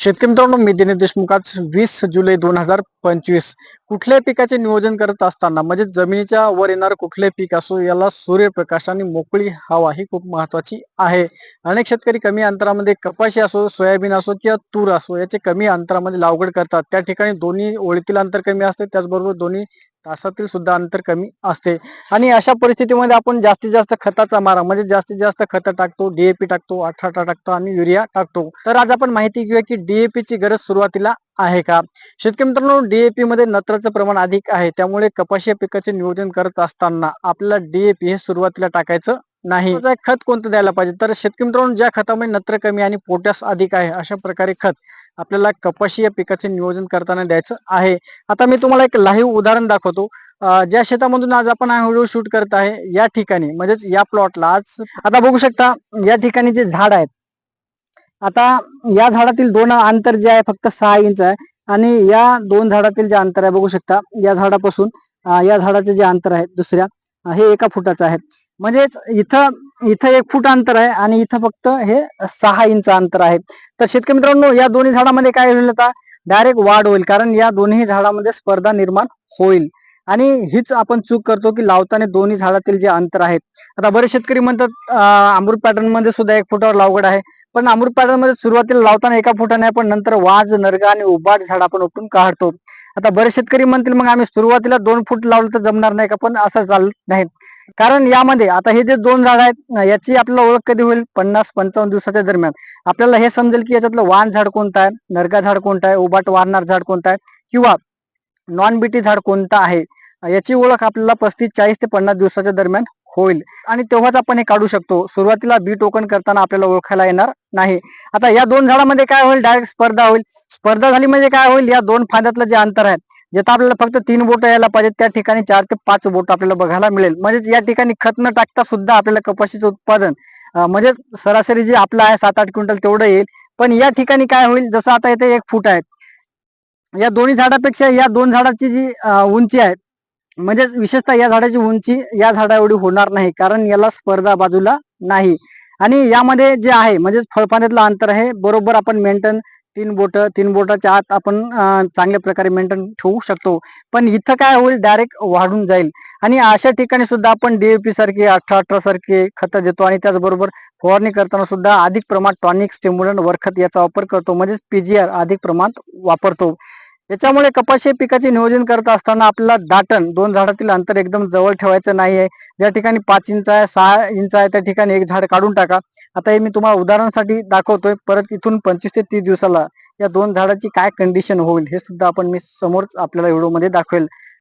शेतकरी मित्रांनो मी दिनेश देशमुख आज वीस जुलै दोन हजार पंचवीस. कुठल्याही पिकाचे नियोजन करत असताना म्हणजे जमिनीच्या वर येणार कुठले पीक असो याला सूर्यप्रकाश आणि मोकळी हवा ही खूप महत्वाची आहे. अनेक शेतकरी कमी अंतरामध्ये कपाशी असो सोयाबीन असो किंवा तूर असो याचे कमी अंतरामध्ये लागवड करतात. त्या ठिकाणी दोन्ही ओळीतील अंतर कमी असते. त्याचबरोबर दोन्ही तासातील सुद्धा अंतर कमी असते. आणि अशा परिस्थितीमध्ये आपण जास्तीत जास्त खताचा मारा म्हणजे जास्तीत जास्त खत टाकतो डीएपी टाकतो अठराटा टाकतो आणि युरिया टाकतो. तर आज आपण माहिती घेऊया की डीएपी ची गरज सुरुवातीला आहे का? शेतकरी मित्रांनो डीएपी मध्ये नत्राचं प्रमाण अधिक आहे. त्यामुळे कपाशी या पिकाचे नियोजन करत असताना आपल्याला डीएपी हे सुरुवातीला टाकायचं नाही. खत कोणतं द्यायला पाहिजे? तर शेतकरी मित्रांनो ज्या खतामध्ये नत्र कमी आणि पोटॅश अधिक आहे अशा प्रकारे खत आपल्याला कपाशी या पिकाचे नियोजन करताना द्यायचं आहे. आता मी तुम्हाला एक लाईव्ह उदाहरण दाखवतो. ज्या शेतामधून आज आपण हा व्हिडिओ शूट करत आहे या ठिकाणी म्हणजेच या प्लॉटला आज आता बघू शकता या ठिकाणी जे झाड आहेत आता या झाडातील दोन अंतर जे आहे फक्त सहा इंच आहे आणि या दोन झाडातील जे अंतर आहे बघू शकता या झाडापासून या झाडाचे जे अंतर आहे दुसऱ्या हे एका फुटाचं आहे. म्हणजेच इथं इथं एक फूट अंतर आहे आणि इथं फक्त हे सहा इंच अंतर आहे. तर शेतकरी मित्रांनो या दोन्ही झाडामध्ये काय होईल आता? डायरेक्ट वाढ होईल कारण या दोन्ही झाडामध्ये स्पर्धा निर्माण होईल. आणि हीच आपण चूक करतो की लावताना दोन्ही झाडातील जे अंतर आहेत आता बरेच शेतकरी म्हणतात अमृत पॅटर्नमध्ये सुद्धा एक फुटावर लावगड आहे. पण अमृत पॅटर्नमध्ये सुरुवातीला लावताना एका फुटाने आपण पण नंतर वाज नरगा आणि उबाट झाड आपण उपटून काढतो. आता बरेच शेतकरी म्हणतील मग आम्ही सुरुवातीला दोन फूट लावलं तर जमणार नाही का? पण असं चालत नाही. कारण यामध्ये आता हे जे दोन झाड आहेत याची आपल्याला ओळख कधी होईल? पन्नास पंचावन्न दिवसाच्या दरम्यान. आपल्याला हे समजेल की याच्यातलं वाण झाड कोणतं आहे? नरगा झाड कोणतं आहे? उबाट वाढणार झाड कोणतं आहे? किंवा नॉन बीटी झाड कोणतं आहे? याची ओळख आपल्याला पस्तीस चाळीस ते पन्नास दिवसाच्या दरम्यान होईल. आणि तेव्हाच आपण हे काढू शकतो. सुरुवातीला बी टोकन करताना आपल्याला ओळखायला येणार नाही. आता या दोन झाडामध्ये काय होईल? डायरेक्ट स्पर्धा होईल. स्पर्धा झाली म्हणजे काय होईल? या दोन फांद्यातलं जे अंतर आहे जिथं आपल्याला फक्त तीन बोट यायला पाहिजे त्या ठिकाणी चार ते पाच बोट आपल्याला बघायला मिळेल. म्हणजेच या ठिकाणी खत न टाकता सुद्धा आपल्याला कपाशीचं उत्पादन म्हणजे सरासरी जे आपलं आहे सात आठ क्विंटल तेवढं येईल. पण या ठिकाणी काय होईल? जसं आता इथे एक फूट आहे. या दोन्ही झाडापेक्षा या दोन झाडाची जी उंची आहे म्हणजे विशेषतः या झाडाची उंची या झाडा एवढी होणार नाही कारण याला स्पर्धा बाजूला नाही. आणि यामध्ये जे आहे म्हणजे फळपाण्यातलं अंतर आहे बरोबर आपण मेंटेन तीन बोट तीन बोटाच्या आत आपण चांगल्या प्रकारे मेंटेन ठेवू शकतो. पण इथं काय होईल डायरेक्ट वाढून जाईल. आणि अशा ठिकाणी सुद्धा आपण डीएपी सारखे अठरा अठरा सारखे खतं देतो आणि त्याचबरोबर फवारणी करताना सुद्धा अधिक प्रमाणात टॉनिक स्टिम्युलंट वरखत याचा वापर करतो. म्हणजेच पीजीआर अधिक प्रमाणात वापरतो. याच्यामुळे कपाशी पिकाचे नियोजन करत असताना आपल्याला दाटण दोन झाडातील अंतर एकदम जवळ ठेवायचं नाहीये. ज्या ठिकाणी पाच इंच आहे सहा इंच आहे त्या ठिकाणी एक झाड काढून टाका. आता हे मी तुम्हाला उदाहरणासाठी दाखवतोय. परत इथून पंचवीस ते तीस दिवसाला या दोन झाडाची काय कंडिशन होईल हे सुद्धा आपण मी समोरच आपल्याला व्हिडिओमध्ये दाखवेल.